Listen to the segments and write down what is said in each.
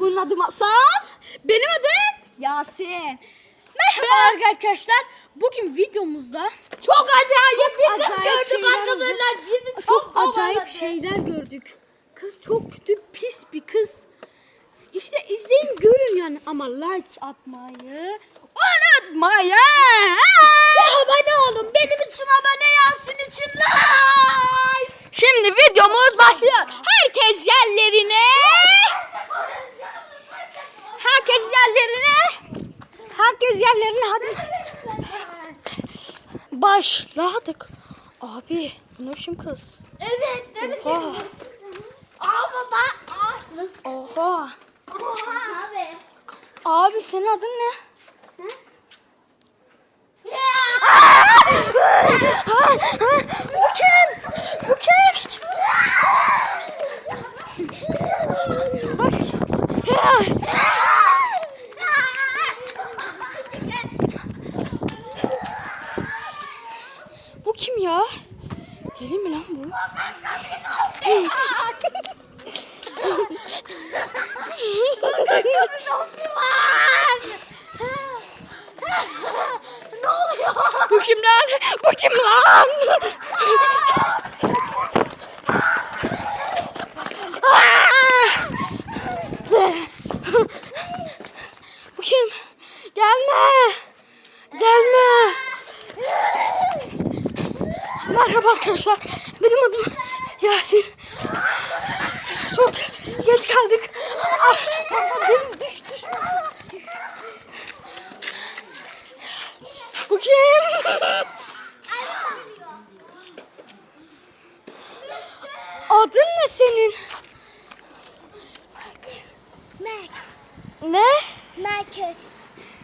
Bunun adı Masal. Benim adım Yasin. Merhaba arkadaşlar. Bugün videomuzda Çok acayip bir acayip gördük arkadaşlar. Bizi çok, çok, acayip şeyler gördük. Kız çok kötü, pis bir kız. İşte izleyin görün yani ama like atmayı unutmayın. Ya abone olun. Benim için abone Yasin için like. Şimdi videomuz başlıyor. Herkes yerlerine. Herkes yerlerine. Herkes yerlerine hadi. Başladık. Abi ne biçim kız? Evet. Evet. Oha. Ben... Ah, nasıl? Oha. Abi. Abi senin adın ne? Bu kim? Bu kim? Bak işte. Bu kim ya? Deli mi lan bu? Bu kim lan? Bu kim lan? Bu kim? Gelme. Gelme. Merhaba arkadaşlar. Benim adım Yasin. Çok geç kaldık. Ah, benim düş düş. Bu kim? Adın ne senin? Mac. Ne? Marcus.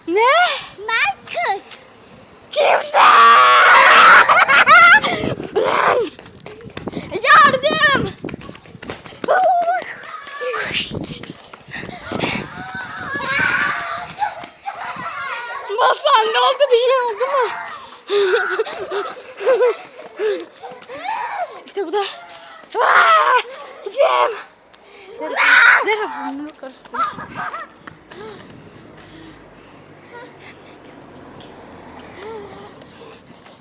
Ne? Marcus. Kimse! Masal ne oldu bir şey oldu mu? işte bu da. Aa! Kim? Zera, Zera burnunu karıştırdı.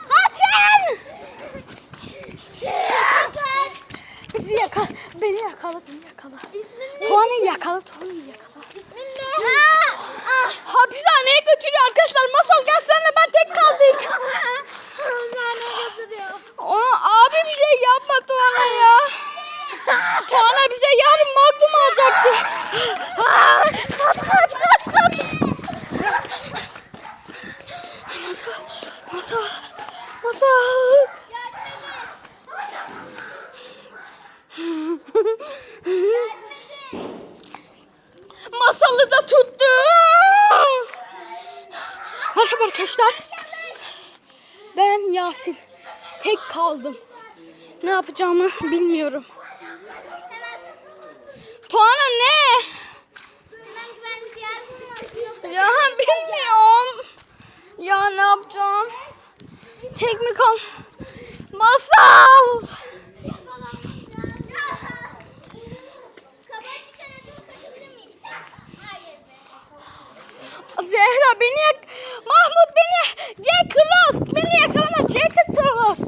Kaçın! Bizi yakala. Beni yakala, beni yakala. Tuğan'ı yakala, Tuğan'ı yakala. Ah. Hapishaneye götürüyor arkadaşlar. Masal gel senle ben tek kaldık. Aa, abi bir şey yapma Tuğan'a ya. Tuğan'a bize yarın magnum alacaktı. Kaç kaç kaç kaç. Masal, masal, masal. Masalı da tuttu. Merhaba arkadaşlar. Ben Yasin. Tek kaldım. Ne yapacağımı bilmiyorum. Tuana ne? Ya bilmiyorum. Ya ne yapacağım? Tek mi kal? Masal. Zehra beni yak... Mahmut beni! Jack Ross! Beni yakalama Jack Ross!